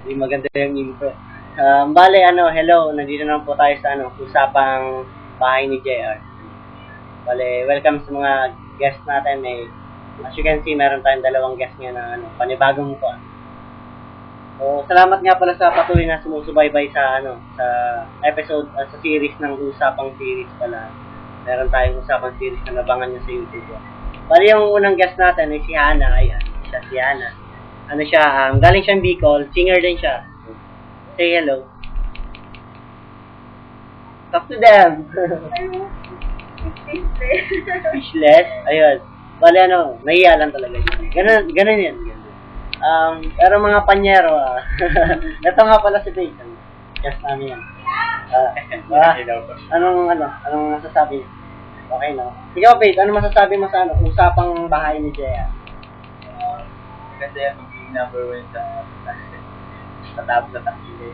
Hindi maganda yung intro. Um, bale, ano, hello, nandito naman po tayo sa ano, usapang bahay ni JR. Bale, welcome sa mga guests natin. May, as you can see, meron tayong dalawang guests ngayon na ano, panibagong po. So, salamat nga pala sa patuloy na sumusubaybay sa ano, sa episode, uh, sa series ng usapang series pala. Meron tayong usapang series na nabangan nyo sa YouTube. Bale, yung unang guest natin ay si Hana. Ayan, siya si Hana ano siya, um, galing siyang Bicol, singer din siya. Say hello. Talk to them. Speechless. Ayun. Bale ano, nahiya lang talaga siya. Ganun, ganun yan. Ganun. Um, pero mga panyero, ah. ito nga pala si Faith. Yes, namin yan. Ah, ah, anong, ano, anong masasabi niya? Okay, no? Ikaw, Faith, ano masasabi mo sa ano, usapang bahay ni Jaya? Kasi number one sa sa top sa takili.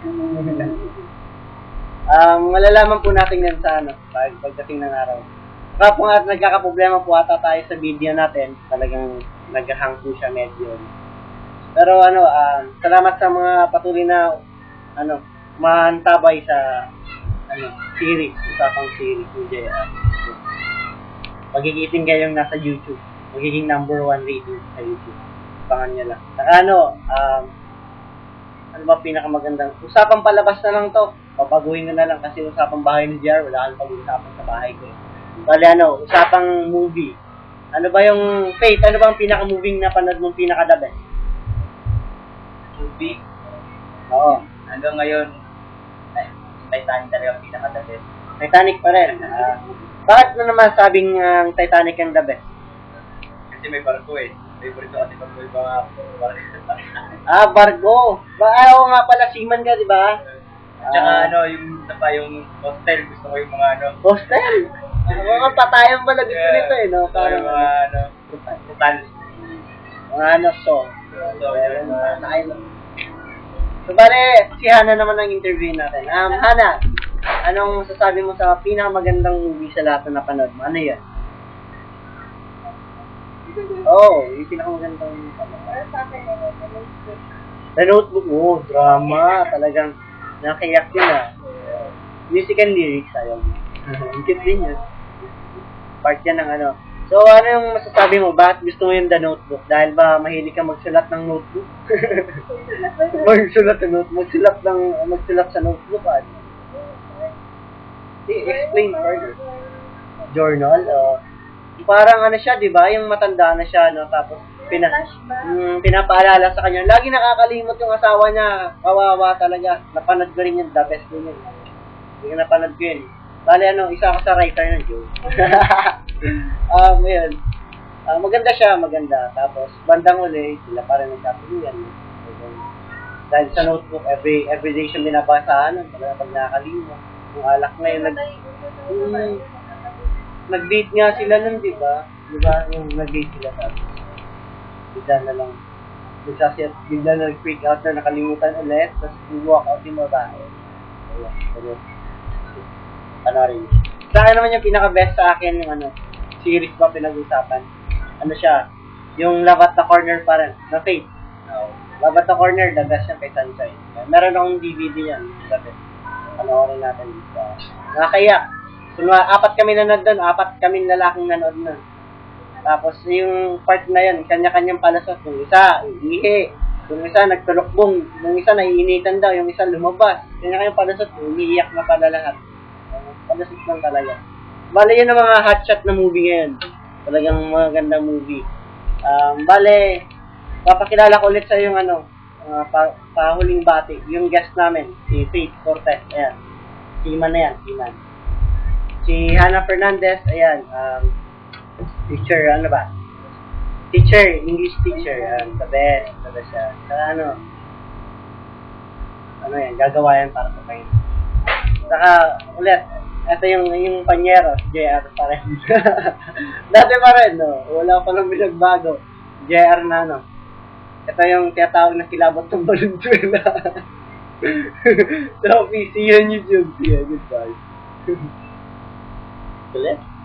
Um, malalaman po natin yan sa ano, pag, pagdating ng araw. Saka po nga nagkakaproblema po ata tayo sa video natin. Talagang naghahang po siya medyo. Pero ano, um, salamat sa mga patuloy na ano, mantabay sa ano, series, usapang series ni JR. Magigiting kayong nasa YouTube. Magiging number one rating sa YouTube. Pangan nyo lang. Saka ano, um, ano ba pinakamagandang? Usapang palabas na lang to. Papaguhin ko na lang kasi usapang bahay ni JR wala kang pag-usapan sa bahay ko bali ano usapang movie. Ano ba yung Faith ano ba ang pinaka-moving na panood mong pinaka-the best Movie, oo. Hanggang ngayon, ay, Titanic talaga ang pinaka-the Titanic pa rin. Ah, bakit mo naman sabing ang Titanic ang the best Kasi may barko eh. Favorite ko kasi pag may mga ah Bargo ba ayaw nga pala seaman ka di ba At saka Ah. ano, yung isa pa yung hostel, gusto ko yung mga ano. hostel Ah, mga patayan pala gusto nito eh no Parang parang mga ano, total. mga ano so So, yun. Mga So, bale, si Hana naman ang interview natin. Um, Hana, anong masasabi mo sa pinakamagandang movie sa lahat na napanood mo? Ano yan? Oh, yung pinakamagandang The Notebook. Oh, drama. Talagang nakayak yun ah. Music and lyrics, mo. Ang cute din yun. Part yan ng ano. So, ano yung masasabi mo? Bakit gusto mo yung The Notebook? Dahil ba mahilig ka magsulat ng notebook? magsulat ng notebook. Magsulat, ng, magsulat sa notebook. Ano? Eh, explain further. Journal? Oh. Parang ano siya, di ba? Yung matanda na siya, no? Tapos, pina, mm, pinapaalala sa kanya. Lagi nakakalimot yung asawa niya. Kawawa talaga. Napanood ko rin yung the best ko yun. Hindi ko napanood ko yun. Bale, ano, isa ako sa writer ng joke. um, yun. Ah, maganda siya, maganda. Tapos, bandang uli, sila pa rin nagkatuluyan. Dahil sa notebook, every every day siya binabasahan. Talaga pag nakakalimot. Yung alak na yun, nag, Mm. Nag-date nga sila nun, di ba? Di ba? Yung nag-date sila tapos. Bigla na lang. Nagsasiyat, bigla na nag-freak out na nakalimutan ulit. Tapos, walk out yung babae. Ayun, ganun. Panorin. Sa akin naman yung pinaka-best sa akin yung ano, series ba pinag-usapan. Ano siya, yung Love at the Corner pa rin, na Faith. No. Love at the Corner, the best yan kay Sunshine. Meron akong DVD yan, best. Panoorin natin dito. Nakakaya. Mga apat kami nanood doon, apat kami lalaking nanood nun. Tapos yung part na yun, kanya-kanyang palasot. Yung isa, ihi. Yung isa, nagtulokbong. Yung isa, naiinitan daw. Yung isa, lumabas. Kanya-kanyang palasot. Umiiyak na pala lahat. Palasot lang talaga. Bale, yun ang mga hotshot na movie ngayon. Talagang mga gandang movie. Um, bale, papakilala ko ulit sa yung ano, uh, pa, pahuling bati. Yung guest namin, si Faith Cortez. Ayan. Si Iman na yan, si Iman. Si Hannah Fernandez, ayan. Um, teacher, ano ba? Teacher, English teacher. Ayan, the best. The best siya. Saka ano, ano yan, gagawa yan para sa kayo. Saka, ulit, ito yung, yung panyero, JR pa rin. Dati pa rin, no? Wala pa lang binagbago. JR na, no? Ito yung tinatawag na kilabot ng Valenzuela. so, you on YouTube. You. Goodbye. Ulit.